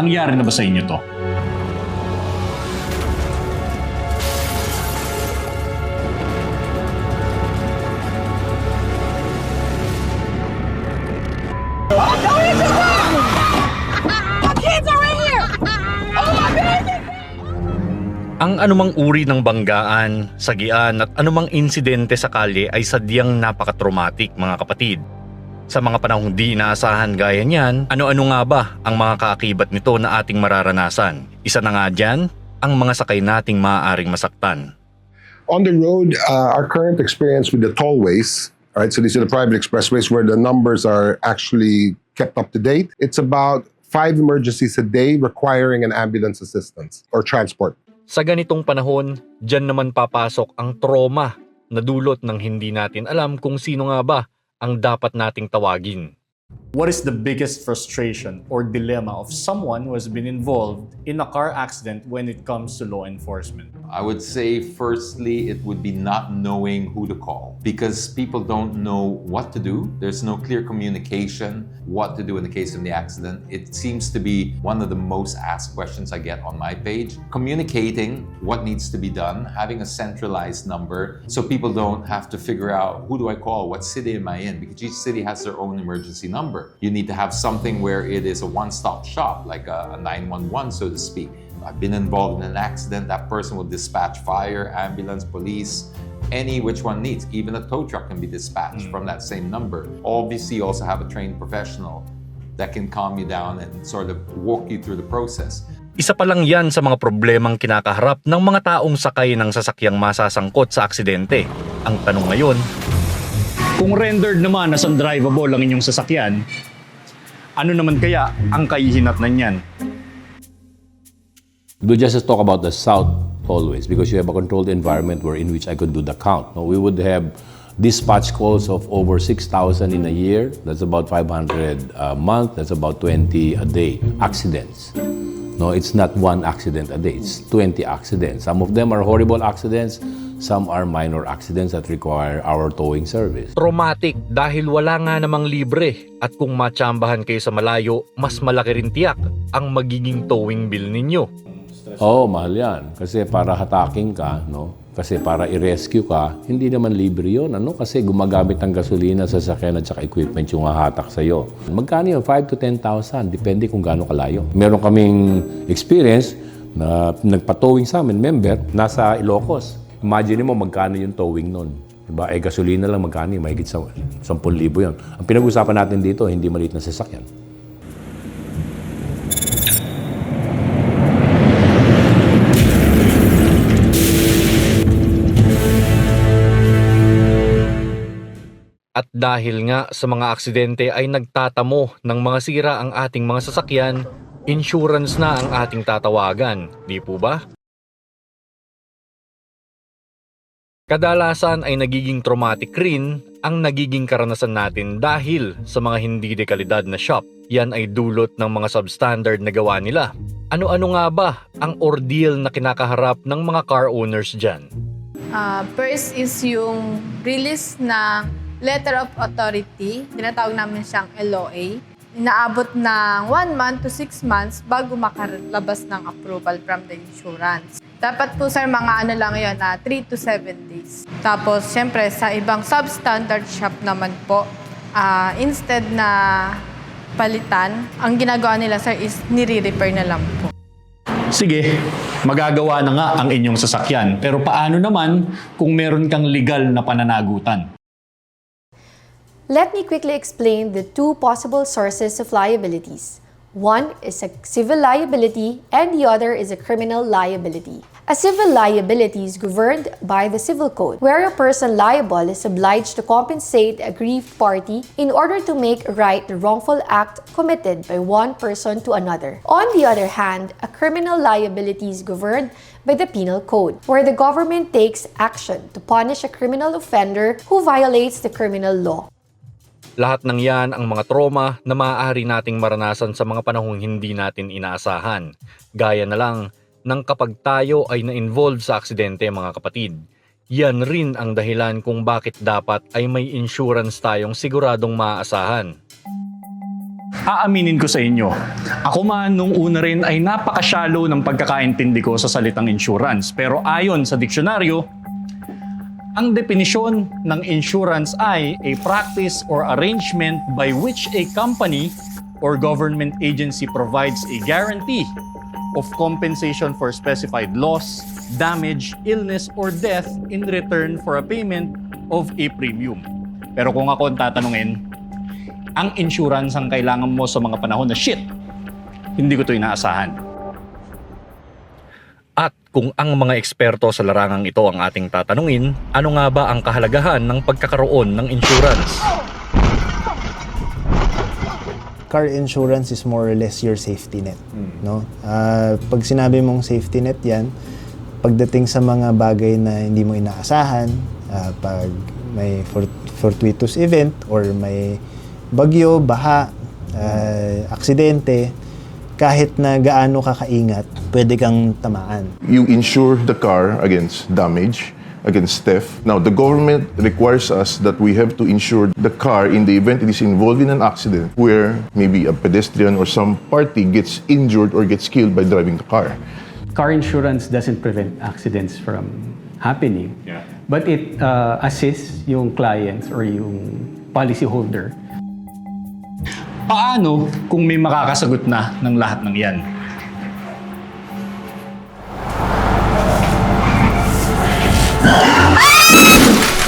Nangyari na ba sa inyo to? Ang anumang uri ng banggaan, sagian at anumang insidente sa kalye ay sadyang napaka-traumatic mga kapatid. Sa mga panahong di inaasahan gaya niyan, ano-ano nga ba ang mga kaakibat nito na ating mararanasan? Isa na nga dyan, ang mga sakay nating maaaring masaktan. on the road, uh, our current experience with the tollways, right? So these are the private expressways where the numbers are actually kept up to date. It's about five emergencies a day requiring an ambulance assistance or transport. Sa ganitong panahon, dyan naman papasok ang trauma na dulot ng hindi natin alam kung sino nga ba ang dapat nating tawagin. What is the biggest frustration or dilemma of someone who has been involved in a car accident when it comes to law enforcement? I would say, firstly, it would be not knowing who to call because people don't know what to do. There's no clear communication what to do in the case of the accident. It seems to be one of the most asked questions I get on my page. Communicating what needs to be done, having a centralized number so people don't have to figure out who do I call, what city am I in, because each city has their own emergency number. You need to have something where it is a one stop shop, like a, a 911, so to speak. I've been involved in an accident, that person will dispatch fire, ambulance, police, any which one needs. Even a tow truck can be dispatched from that same number. Obviously, you also have a trained professional that can calm you down and sort of walk you through the process. Isa pa lang yan sa mga problemang kinakaharap ng mga taong sakay ng sasakyang masasangkot sa aksidente. Ang tanong ngayon, Kung rendered naman as undrivable ang inyong sasakyan, ano naman kaya ang kahihinatnan niyan? Do just talk about the south always because you have a controlled environment where in which I could do the count. No, we would have dispatch calls of over 6,000 in a year. That's about 500 a month. That's about 20 a day. Accidents. No, it's not one accident a day. It's 20 accidents. Some of them are horrible accidents. Some are minor accidents that require our towing service. traumatic dahil wala nga namang libre at kung matsambahan kayo sa malayo, mas malaki rin tiyak ang magiging towing bill ninyo. Oo, oh, mahal yan. Kasi para hataking ka, no? Kasi para i-rescue ka, hindi naman libre yun. Ano? Kasi gumagamit ng gasolina sa sakyan at saka equipment yung hahatak sa'yo. Magkano yun? 5 to 10,000. Depende kung gaano kalayo. Meron kaming experience na nagpa-towing sa amin, member, nasa Ilocos. Imagine mo magkano yung towing nun. Diba? Eh, gasolina lang magkano yun? Mahigit sa 10,000 yun. Ang pinag-usapan natin dito, hindi maliit na sasakyan. At dahil nga sa mga aksidente ay nagtatamo ng mga sira ang ating mga sasakyan, insurance na ang ating tatawagan, di po ba? Kadalasan ay nagiging traumatic rin ang nagiging karanasan natin dahil sa mga hindi dekalidad na shop. Yan ay dulot ng mga substandard na gawa nila. Ano-ano nga ba ang ordeal na kinakaharap ng mga car owners dyan? Ah, first is yung release na letter of authority. Tinatawag namin siyang LOA. Inaabot ng 1 month to 6 months bago makalabas ng approval from the insurance. Dapat po sir, mga ano lang yun, na 3 to 7 days. Tapos, syempre, sa ibang substandard shop naman po, ah, instead na palitan, ang ginagawa nila sir is nire-repair na lang po. Sige, magagawa na nga ang inyong sasakyan. Pero paano naman kung meron kang legal na pananagutan? Let me quickly explain the two possible sources of liabilities. One is a civil liability and the other is a criminal liability. A civil liability is governed by the Civil Code, where a person liable is obliged to compensate a aggrieved party in order to make right the wrongful act committed by one person to another. On the other hand, a criminal liability is governed by the Penal Code, where the government takes action to punish a criminal offender who violates the criminal law. Lahat ng yan ang mga trauma na maaari nating maranasan sa mga panahong hindi natin inaasahan. Gaya na lang ng kapag tayo ay na-involve sa aksidente mga kapatid. Yan rin ang dahilan kung bakit dapat ay may insurance tayong siguradong maaasahan. Aaminin ko sa inyo, ako man nung una rin ay napaka-shallow ng pagkakaintindi ko sa salitang insurance. Pero ayon sa diksyonaryo, ang definisyon ng insurance ay a practice or arrangement by which a company or government agency provides a guarantee of compensation for specified loss, damage, illness, or death in return for a payment of a premium. Pero kung ako ang tatanungin, ang insurance ang kailangan mo sa mga panahon na shit, hindi ko to inaasahan. At kung ang mga eksperto sa larangang ito ang ating tatanungin, ano nga ba ang kahalagahan ng pagkakaroon ng insurance? car insurance is more or less your safety net, no? Ah, pag sinabi mong safety net 'yan, pagdating sa mga bagay na hindi mo inaasahan, ah, pag may fort- fortuitous event or may bagyo, baha, ah, aksidente, kahit na gaano ka kaingat, pwede kang tamaan. you insure the car against damage, against theft. Now, the government requires us that we have to insure the car in the event it is involved in an accident where maybe a pedestrian or some party gets injured or gets killed by driving the car. car insurance doesn't prevent accidents from happening. But it uh, assists yung clients or yung policyholder Paano kung may makakasagot na ng lahat ng yan? Ah!